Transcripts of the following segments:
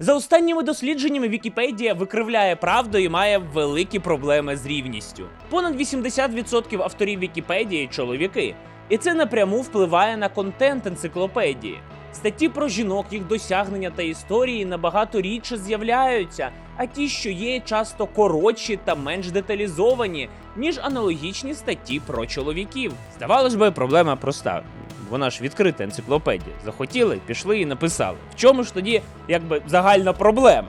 За останніми дослідженнями Вікіпедія викривляє правду і має великі проблеми з рівністю. Понад 80% авторів Вікіпедії чоловіки, і це напряму впливає на контент енциклопедії. Статті про жінок, їх досягнення та історії набагато рідше з'являються, а ті, що є, часто коротші та менш деталізовані, ніж аналогічні статті про чоловіків. Здавалось би, проблема проста. Вона ж відкрита енциклопедія. Захотіли, пішли і написали. В чому ж тоді якби загальна проблема?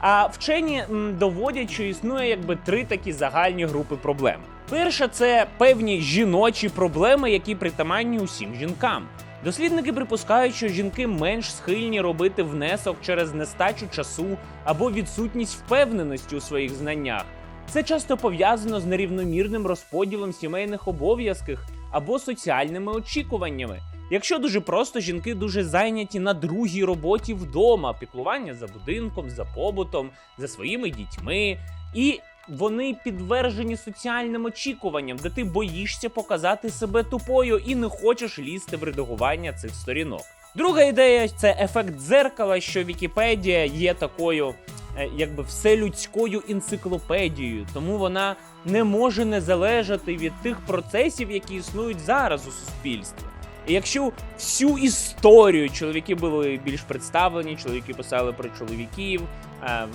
А вчені доводять, що існує якби три такі загальні групи проблем. Перша це певні жіночі проблеми, які притаманні усім жінкам. Дослідники припускають, що жінки менш схильні робити внесок через нестачу часу або відсутність впевненості у своїх знаннях. Це часто пов'язано з нерівномірним розподілом сімейних обов'язків або соціальними очікуваннями. Якщо дуже просто, жінки дуже зайняті на другій роботі вдома, піклування за будинком, за побутом, за своїми дітьми, і вони підвержені соціальним очікуванням, де ти боїшся показати себе тупою і не хочеш лізти в редагування цих сторінок. Друга ідея це ефект дзеркала, що Вікіпедія є такою якби вселюдською енциклопедією, тому вона не може не залежати від тих процесів, які існують зараз у суспільстві. І якщо всю історію чоловіки були більш представлені, чоловіки писали про чоловіків, е,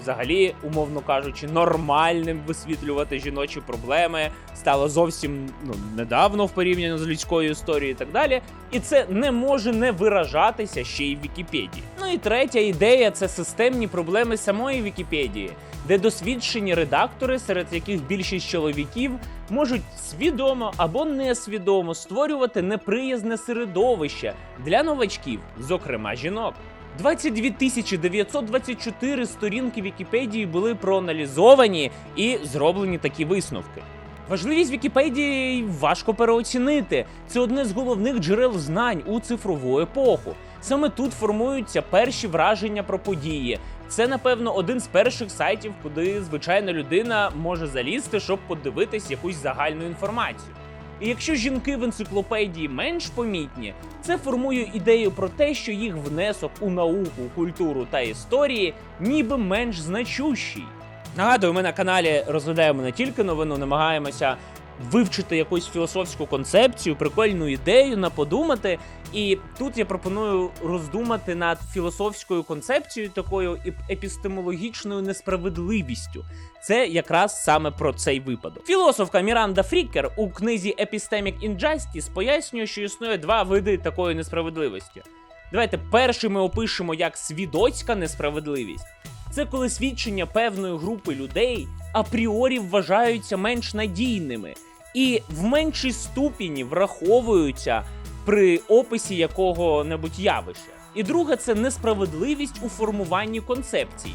взагалі, умовно кажучи, нормальним висвітлювати жіночі проблеми стало зовсім ну, недавно в порівнянні з людською історією і так далі. І це не може не виражатися ще й в Вікіпедії. Ну і третя ідея це системні проблеми самої Вікіпедії, де досвідчені редактори, серед яких більшість чоловіків, можуть свідомо або несвідомо створювати неприязне середовище для новачків, зокрема жінок. 22 тисячі 924 сторінки Вікіпедії були проаналізовані і зроблені такі висновки. Важливість Вікіпедії важко переоцінити. Це одне з головних джерел знань у цифрову епоху. Саме тут формуються перші враження про події. Це, напевно, один з перших сайтів, куди звичайна людина може залізти, щоб подивитись якусь загальну інформацію. І якщо жінки в енциклопедії менш помітні, це формує ідею про те, що їх внесок у науку, культуру та історії ніби менш значущий. Нагадую, ми на каналі розглядаємо не тільки новину, намагаємося вивчити якусь філософську концепцію, прикольну ідею, на подумати. І тут я пропоную роздумати над філософською концепцією, такою еп- епістемологічною несправедливістю. Це якраз саме про цей випадок. Філософка Міранда Фрікер у книзі Epistemic Injustice пояснює, що існує два види такої несправедливості. Давайте перший ми опишемо як свідоцька несправедливість. Це коли свідчення певної групи людей апріорі вважаються менш надійними і в меншій ступені враховуються при описі якого-небудь явища. І друге це несправедливість у формуванні концепцій,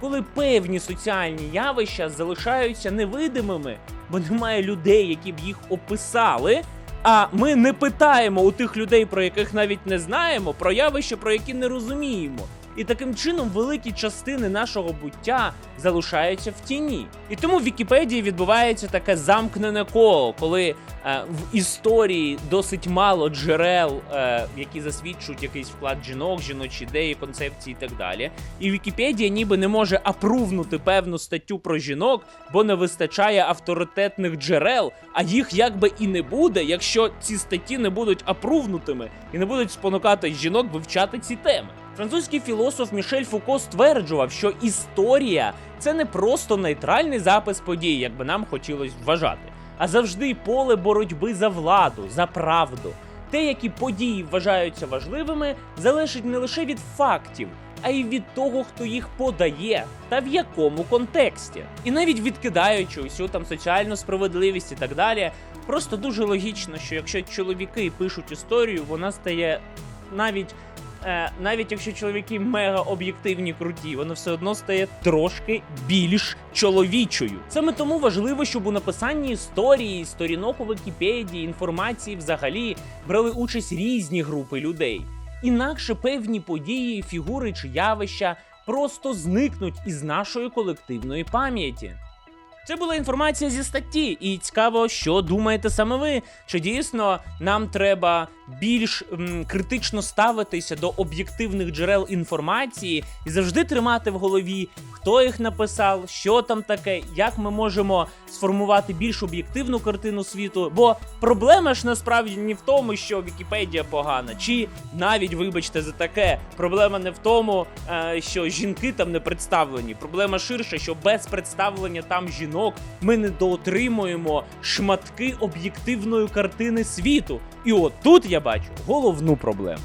коли певні соціальні явища залишаються невидимими, бо немає людей, які б їх описали. А ми не питаємо у тих людей, про яких навіть не знаємо, про явища, про які не розуміємо. І таким чином великі частини нашого буття залишаються в тіні. І тому в Вікіпедії відбувається таке замкнене коло, коли е, в історії досить мало джерел, е, які засвідчують якийсь вклад жінок, жіночі ідеї, концепції і так далі. І Вікіпедія ніби не може апрувнути певну статтю про жінок, бо не вистачає авторитетних джерел, а їх якби і не буде, якщо ці статті не будуть апрувнутими і не будуть спонукати жінок вивчати ці теми. Французький філософ Мішель Фуко стверджував, що історія це не просто нейтральний запис подій, як би нам хотілося вважати, а завжди поле боротьби за владу, за правду. Те, які події вважаються важливими, залежить не лише від фактів, а й від того, хто їх подає та в якому контексті. І навіть відкидаючи усю там соціальну справедливість і так далі, просто дуже логічно, що якщо чоловіки пишуть історію, вона стає навіть навіть якщо чоловіки мега об'єктивні круті, воно все одно стає трошки більш чоловічою. Саме тому важливо, щоб у написанні історії, сторінок у Вікіпедії, інформації взагалі брали участь різні групи людей. Інакше певні події, фігури чи явища просто зникнуть із нашої колективної пам'яті. Це була інформація зі статті, і цікаво, що думаєте саме ви. Чи дійсно нам треба більш м, критично ставитися до об'єктивних джерел інформації і завжди тримати в голові, хто їх написав, що там таке, як ми можемо сформувати більш об'єктивну картину світу. Бо проблема ж насправді не в тому, що Вікіпедія погана, чи навіть, вибачте, за таке, проблема не в тому, е, що жінки там не представлені. Проблема ширша, що без представлення там жінок ми не доотримуємо шматки об'єктивної картини світу. І от тут я бачу головну проблему.